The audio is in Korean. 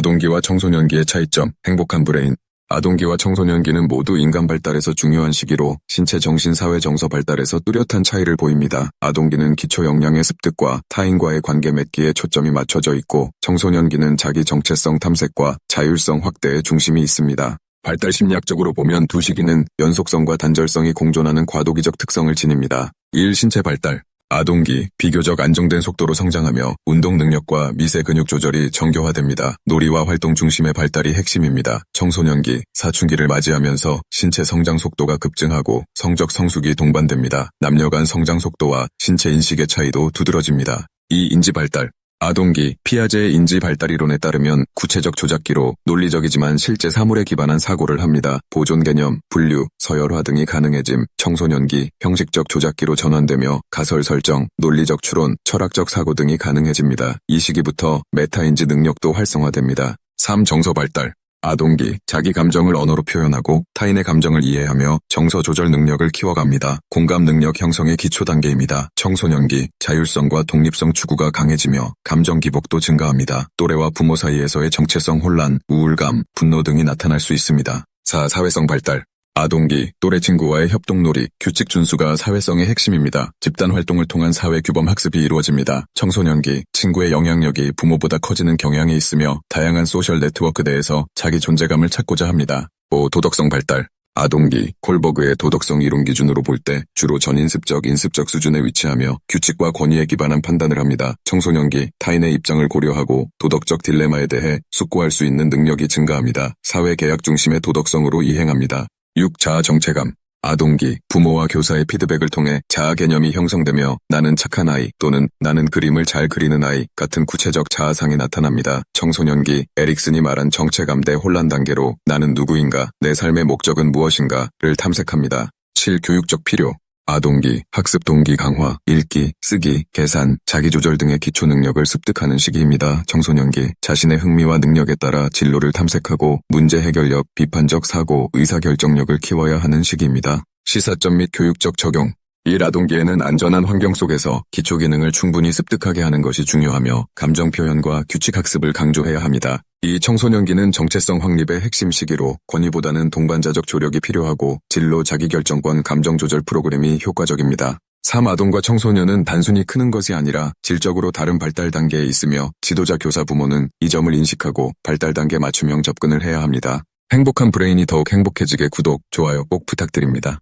아동기와 청소년기의 차이점, 행복한 브레인. 아동기와 청소년기는 모두 인간 발달에서 중요한 시기로 신체 정신 사회 정서 발달에서 뚜렷한 차이를 보입니다. 아동기는 기초 역량의 습득과 타인과의 관계 맺기에 초점이 맞춰져 있고 청소년기는 자기 정체성 탐색과 자율성 확대에 중심이 있습니다. 발달 심리학적으로 보면 두 시기는 연속성과 단절성이 공존하는 과도기적 특성을 지닙니다. 1. 신체 발달 아동기, 비교적 안정된 속도로 성장하며 운동 능력과 미세 근육 조절이 정교화됩니다. 놀이와 활동 중심의 발달이 핵심입니다. 청소년기, 사춘기를 맞이하면서 신체 성장 속도가 급증하고 성적 성숙이 동반됩니다. 남녀 간 성장 속도와 신체 인식의 차이도 두드러집니다. 이 인지 발달, 아동기, 피아제의 인지 발달 이론에 따르면 구체적 조작기로 논리적이지만 실제 사물에 기반한 사고를 합니다. 보존 개념, 분류, 서열화 등이 가능해짐, 청소년기, 형식적 조작기로 전환되며 가설 설정, 논리적 추론, 철학적 사고 등이 가능해집니다. 이 시기부터 메타인지 능력도 활성화됩니다. 3. 정서 발달 아동기, 자기 감정을 언어로 표현하고 타인의 감정을 이해하며 정서 조절 능력을 키워갑니다. 공감 능력 형성의 기초 단계입니다. 청소년기, 자율성과 독립성 추구가 강해지며 감정 기복도 증가합니다. 또래와 부모 사이에서의 정체성 혼란, 우울감, 분노 등이 나타날 수 있습니다. 4. 사회성 발달 아동기, 또래 친구와의 협동놀이, 규칙 준수가 사회성의 핵심입니다. 집단 활동을 통한 사회 규범 학습이 이루어집니다. 청소년기, 친구의 영향력이 부모보다 커지는 경향이 있으며 다양한 소셜 네트워크 내에서 자기 존재감을 찾고자 합니다. 5. 도덕성 발달 아동기, 콜버그의 도덕성 이론 기준으로 볼 때 주로 전인습적, 인습적 수준에 위치하며 규칙과 권위에 기반한 판단을 합니다. 청소년기, 타인의 입장을 고려하고 도덕적 딜레마에 대해 숙고할 수 있는 능력이 증가합니다. 사회 계약 중심의 도덕성으로 이행합니다. 6. 자아 정체감 아동기, 부모와 교사의 피드백을 통해 자아 개념이 형성되며 나는 착한 아이 또는 나는 그림을 잘 그리는 아이 같은 구체적 자아상이 나타납니다. 청소년기, 에릭슨이 말한 정체감 대 혼란 단계로 나는 누구인가, 내 삶의 목적은 무엇인가를 탐색합니다. 7. 교육적 필요 아동기, 학습 동기 강화, 읽기, 쓰기, 계산, 자기조절 등의 기초 능력을 습득하는 시기입니다. 청소년기, 자신의 흥미와 능력에 따라 진로를 탐색하고 문제 해결력, 비판적 사고, 의사결정력을 키워야 하는 시기입니다. 시사점 및 교육적 적용, 이 아동기에는 안전한 환경 속에서 기초 기능을 충분히 습득하게 하는 것이 중요하며 감정 표현과 규칙 학습을 강조해야 합니다. 이 청소년기는 정체성 확립의 핵심 시기로 권위보다는 동반자적 조력이 필요하고 진로 자기결정권 감정 조절 프로그램이 효과적입니다. 3. 아동과 청소년은 단순히 크는 것이 아니라 질적으로 다른 발달 단계에 있으며 지도자 교사 부모는 이 점을 인식하고 발달 단계 맞춤형 접근을 해야 합니다. 행복한 브레인이 더욱 행복해지게 구독, 좋아요 꼭 부탁드립니다.